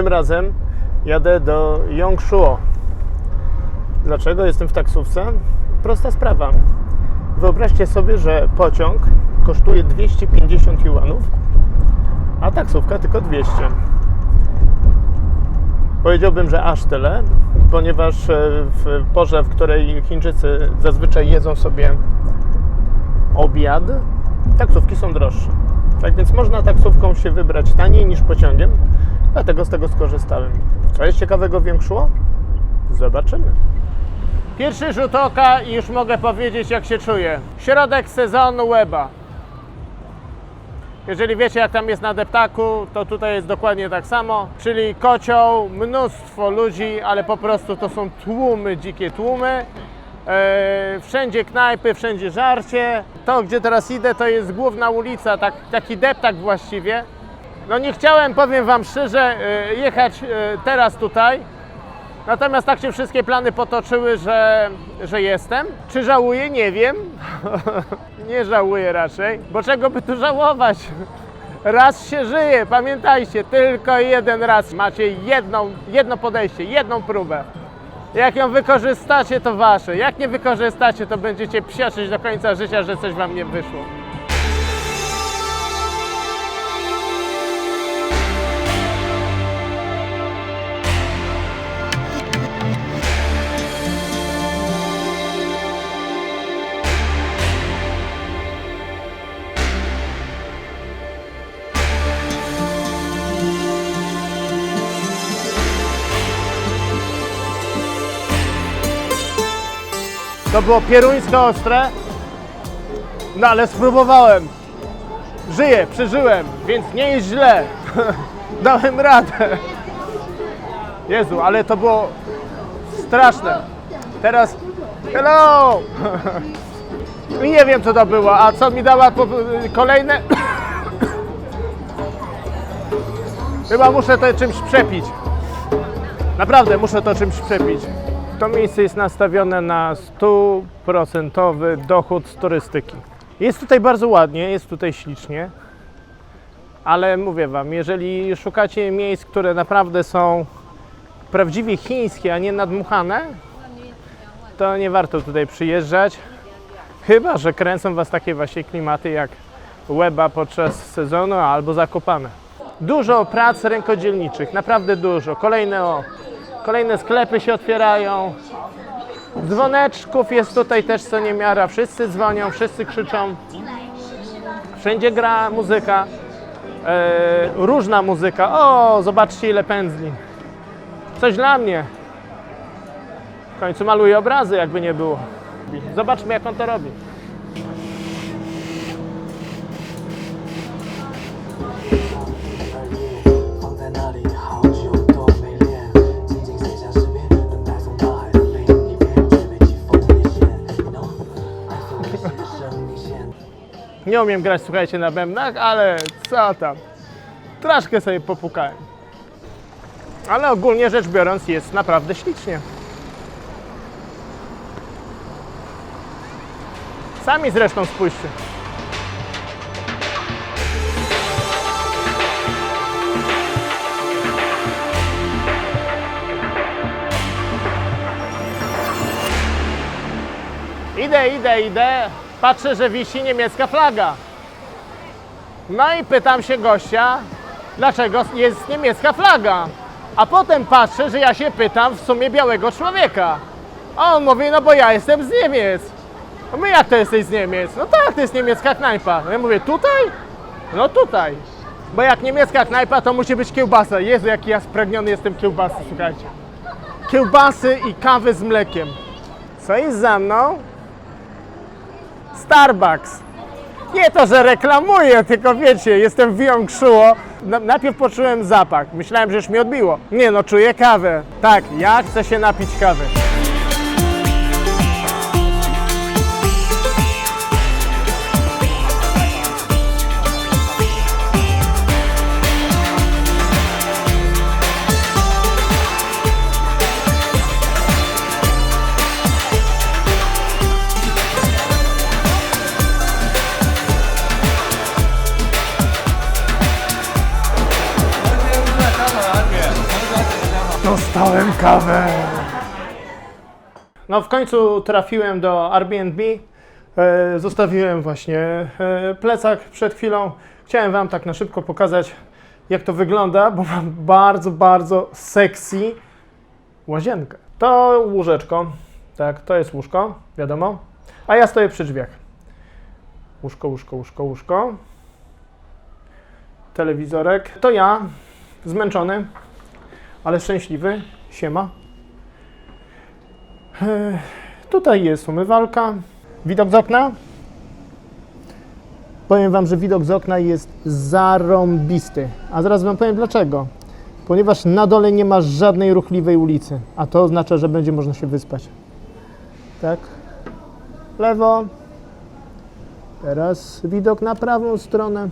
Tym razem jadę do Yongshuo. Dlaczego jestem w taksówce? Prosta sprawa. Wyobraźcie sobie, że pociąg kosztuje 250 juanów, a taksówka tylko 200. Powiedziałbym, że aż tyle, ponieważ e, w porze, w której Chińczycy zazwyczaj jedzą sobie obiad, taksówki są droższe. Tak więc można taksówką się wybrać taniej niż pociągiem, dlatego z tego skorzystałem. Co jest ciekawego w? Zobaczymy. Pierwszy rzut oka i już mogę powiedzieć jak się czuję. Środek sezonu Łeba. Jeżeli wiecie jak tam jest na deptaku, to tutaj jest dokładnie tak samo, czyli kocioł, mnóstwo ludzi, ale po prostu to są tłumy, dzikie tłumy. E, wszędzie knajpy, wszędzie żarcie. To, gdzie teraz idę, to jest główna ulica, tak, taki deptak właściwie. No nie chciałem, powiem Wam szczerze, e, jechać e, teraz tutaj, natomiast tak się wszystkie plany potoczyły, że, że jestem. Czy żałuję? Nie wiem. nie żałuję raczej, bo czego by tu żałować? Raz się żyje, pamiętajcie, tylko jeden raz. Macie jedną, jedno podejście, jedną próbę. Jak ją wykorzystacie, to wasze. Jak nie wykorzystacie, to będziecie psiaczyć do końca życia, że coś wam nie wyszło. To było pieruńsko ostre, no ale spróbowałem. Żyję, przeżyłem, więc nie jest źle. Dałem radę. Jezu, ale to było straszne. Teraz, hello! I nie wiem co to było, a co mi dała kolejne? Chyba muszę to czymś przepić. Naprawdę muszę to czymś przepić. To miejsce jest nastawione na stuprocentowy dochód z turystyki. Jest tutaj bardzo ładnie, jest tutaj ślicznie, ale mówię Wam, jeżeli szukacie miejsc, które naprawdę są prawdziwie chińskie, a nie nadmuchane, to nie warto tutaj przyjeżdżać. Chyba, że kręcą Was takie właśnie klimaty jak Łeba podczas sezonu albo Zakopane. Dużo prac rękodzielniczych, naprawdę dużo. Kolejne o, kolejne sklepy się otwierają. Dzwoneczków jest tutaj też co niemiara. Wszyscy dzwonią, wszyscy krzyczą. Wszędzie gra muzyka. E, różna muzyka. O, zobaczcie ile pędzli. Coś dla mnie. W końcu maluje obrazy, jakby nie było. Zobaczmy, jak on to robi. Nie umiem grać, słuchajcie, na bębnach, ale co tam. Troszkę sobie popukałem. Ale ogólnie rzecz biorąc jest naprawdę ślicznie. Sami zresztą spójrzcie. Idę, idę, idę. Patrzę, że wisi niemiecka flaga. No i pytam się gościa, dlaczego jest niemiecka flaga. A potem patrzę, że ja się pytam w sumie białego człowieka. A on mówi, no bo ja jestem z Niemiec. No my jak to jesteś z Niemiec? No tak, to jest niemiecka knajpa. No ja mówię, tutaj? No tutaj. Bo jak niemiecka knajpa, to musi być kiełbasa. Jezu, jaki ja spragniony jestem kiełbasy, słuchajcie. Kiełbasy i kawy z mlekiem. Co jest za mną? Starbucks. Nie to, że reklamuję, tylko wiecie, jestem w Yongshuo. Na- Najpierw poczułem zapach. Myślałem, że już mi odbiło. Nie no, czuję kawę. Tak, ja chcę się napić kawy. Kawę. No w końcu trafiłem do Airbnb. E, zostawiłem właśnie e, plecak przed chwilą. Chciałem Wam tak na szybko pokazać, jak to wygląda, bo mam bardzo, bardzo sexy łazienkę. To łóżeczko. Tak, to jest łóżko, wiadomo. A ja stoję przy drzwiach. Łóżko, łóżko, łóżko, łóżko. Telewizorek. To ja, zmęczony, ale szczęśliwy. Siema. E, Tutaj jest umywalka. Widok z okna. Powiem Wam, że widok z okna jest zarąbisty. A zaraz Wam powiem dlaczego. Ponieważ na dole nie ma żadnej ruchliwej ulicy, a to oznacza, że będzie można się wyspać. Tak. Lewo. Teraz widok na prawą stronę.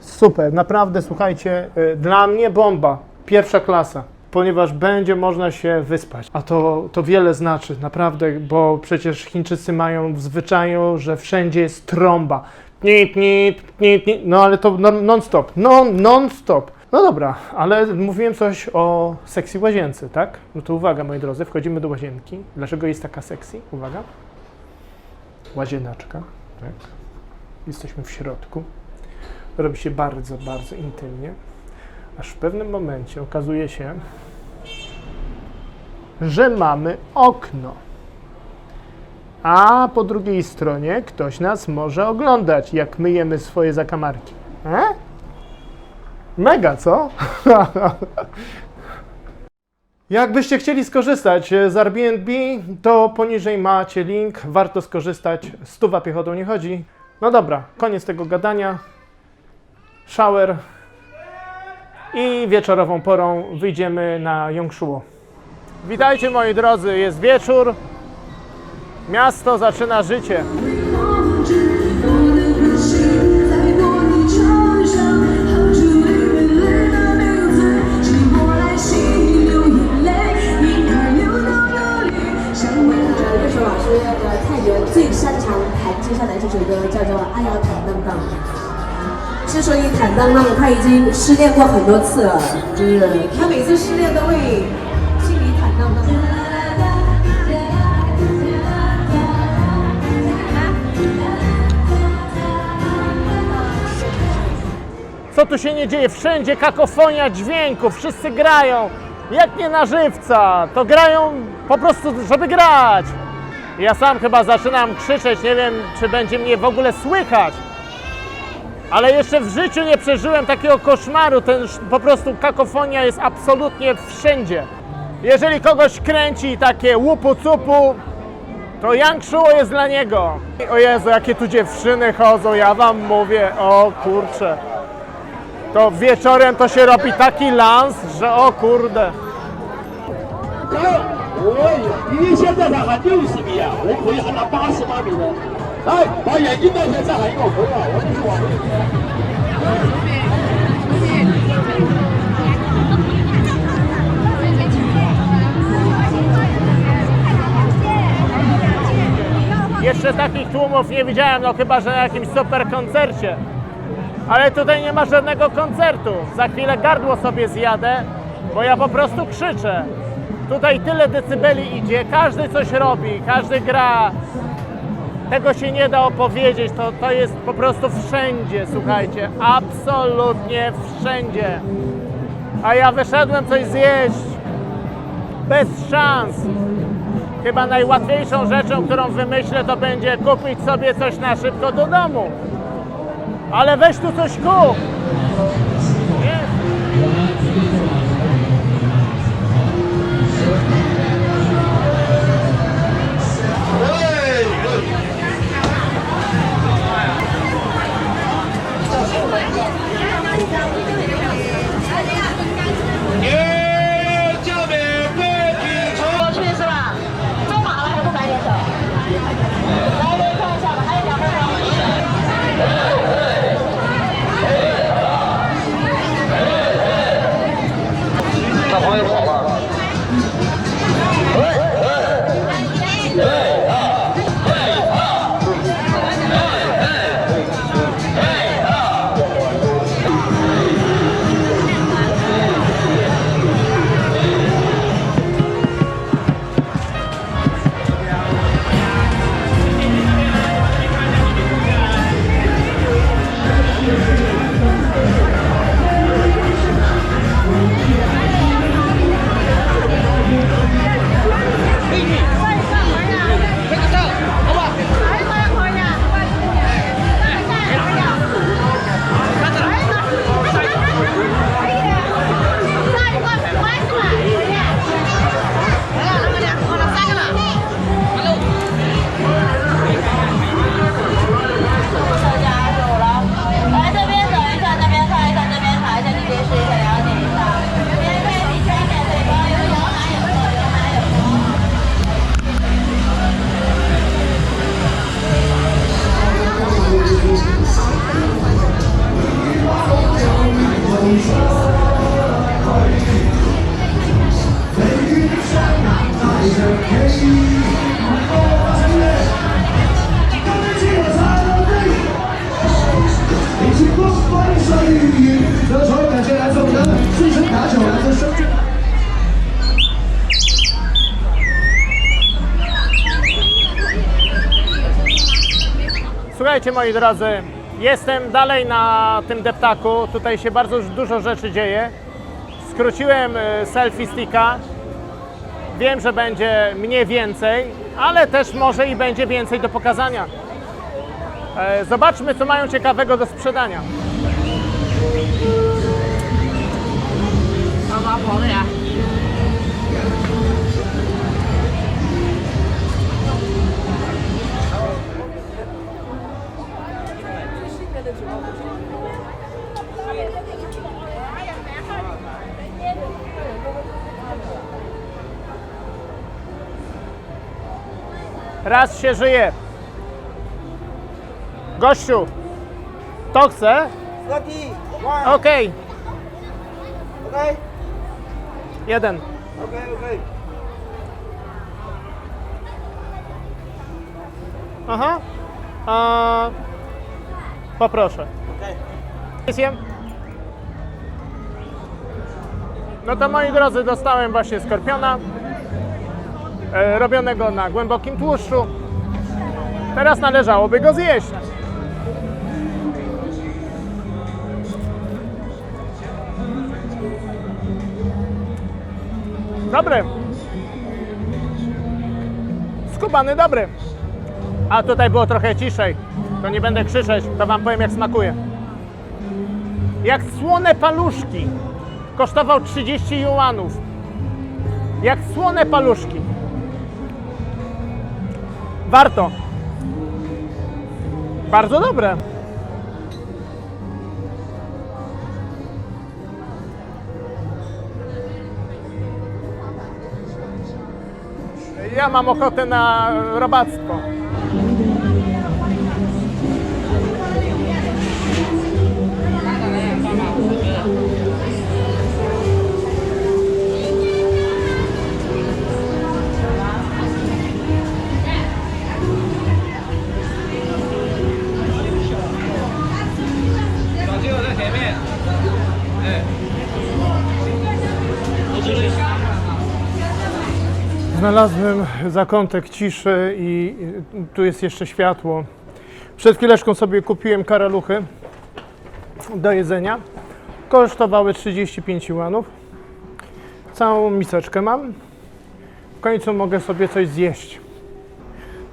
Super, naprawdę słuchajcie, y, dla mnie bomba, pierwsza klasa, ponieważ będzie można się wyspać. A to, to wiele znaczy, naprawdę, bo przecież Chińczycy mają w zwyczaju, że wszędzie jest trąba. Nit, nit, nit, nit. No ale to non- non-stop, non, non-stop. No dobra, ale mówiłem coś o sexy łazience, tak? No to uwaga, moi drodzy, wchodzimy do łazienki. Dlaczego jest taka sexy? Uwaga. Łazienaczka, tak? Jesteśmy w środku robi się bardzo, bardzo intymnie, aż w pewnym momencie okazuje się, że mamy okno. A po drugiej stronie ktoś nas może oglądać, jak myjemy swoje zakamarki. E? Mega, co? Jakbyście chcieli skorzystać z Airbnb, to poniżej macie link, warto skorzystać, stuwa piechotą nie chodzi. No dobra, koniec tego gadania shower i wieczorową porą wyjdziemy na Yongshuo. Witajcie moi drodzy, jest wieczór. Miasto zaczyna życie. 所以坦荡荡，他已经失恋过很多次了，就是他每次失恋都会心里坦荡荡。 Co tu się nie dzieje? Wszędzie kakofonia dźwięków, wszyscy grają. Jak nie na żywca, to grają po prostu, żeby grać. Ja sam chyba zaczynam krzyczeć, nie wiem, czy będzie mnie w ogóle słychać. Ale jeszcze w życiu nie przeżyłem takiego koszmaru. Ten po prostu kakofonia jest absolutnie wszędzie. Jeżeli kogoś kręci takie łupu-cupu, to Yang Shuo jest dla niego. O Jezu, jakie tu dziewczyny chodzą, ja wam mówię, o kurczę. To wieczorem to się robi taki lans, że o kurde. 我已经现在才喊六十米啊，我可以喊到八十八米的。来，把眼睛戴起来，再喊一个，我可以啊，我就是我。 Jeszcze takich tłumów nie widziałem, no chyba, że na jakimś super koncercie. Ale tutaj nie ma żadnego koncertu. Za chwilę gardło sobie zjadę, bo ja po prostu krzyczę. Tutaj tyle decybeli idzie, każdy coś robi, każdy gra. tego się nie da opowiedzieć, to, to jest po prostu wszędzie, słuchajcie, absolutnie wszędzie. A ja wyszedłem coś zjeść, bez szans. Chyba najłatwiejszą rzeczą, którą wymyślę, to będzie kupić sobie coś na szybko do domu. Ale weź tu coś kup. Nie? 好了。Słuchajcie moi drodzy, jestem dalej na tym deptaku. Tutaj się bardzo dużo rzeczy dzieje. Skróciłem y, selfie sticka. Wiem, że będzie mniej więcej, ale też może i będzie więcej do pokazania. E, Zobaczmy, co mają ciekawego do sprzedania. 好吧，好了呀。 Raz się żyje. Gościu, to one. Okej, Okay. jeden. Aha. A, poproszę. Zjem. No to moi drodzy, dostałem właśnie skorpiona robionego na głębokim tłuszczu. Teraz należałoby go zjeść. Dobry. Skubany dobry. A tutaj było trochę ciszej. To nie będę krzyczeć, to wam powiem jak smakuje. Jak słone paluszki. Kosztował 30 juanów. Jak słone paluszki. Warto. Bardzo dobre. Ja mam ochotę na robactwo. Znalazłem zakątek ciszy i tu jest jeszcze światło. Przed chwileczką sobie kupiłem karaluchy do jedzenia. Kosztowały 35 juanów. Całą miseczkę mam. W końcu mogę sobie coś zjeść.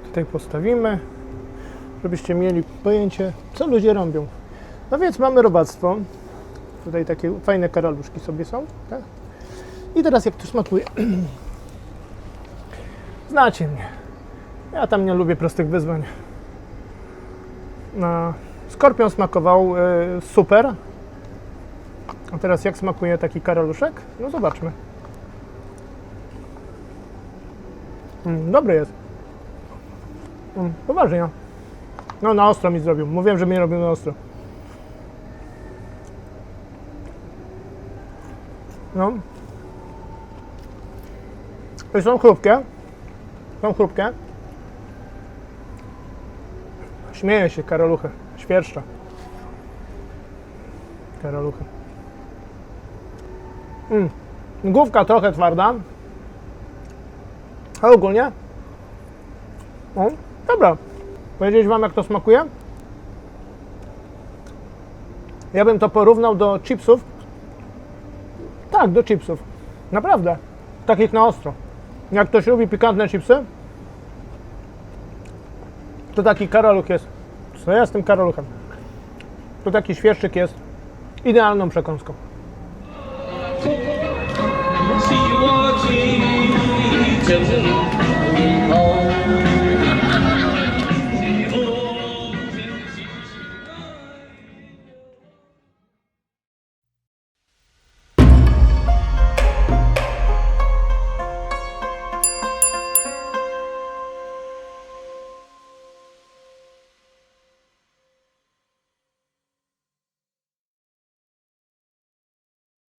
Tutaj postawimy, żebyście mieli pojęcie, co ludzie robią. No więc mamy robactwo. Tutaj takie fajne karaluszki sobie są. Tak? I teraz jak to smakuje? Znacie mnie. Ja tam nie lubię prostych wyzwań. No, skorpion smakował e, super. A teraz jak smakuje taki karaluszek? No zobaczmy. Mm, dobry jest. Mm, poważnie. No na ostro mi zrobił. Mówiłem, że mnie robił na ostro. No. I są chrupkie. Są chrupkie. Śmieje się karaluchy. Świerszcza. Karaluchy. Mm. Główka trochę twarda. A ogólnie? O, dobra. Powiedzieć Wam jak to smakuje? Ja bym to porównał do chipsów. Tak, do chipsów. Naprawdę. Takich na ostro. Jak ktoś lubi pikantne chipsy, to taki karaluch jest. Co ja z tym karaluchem? To taki świeżczyk jest idealną przekąską.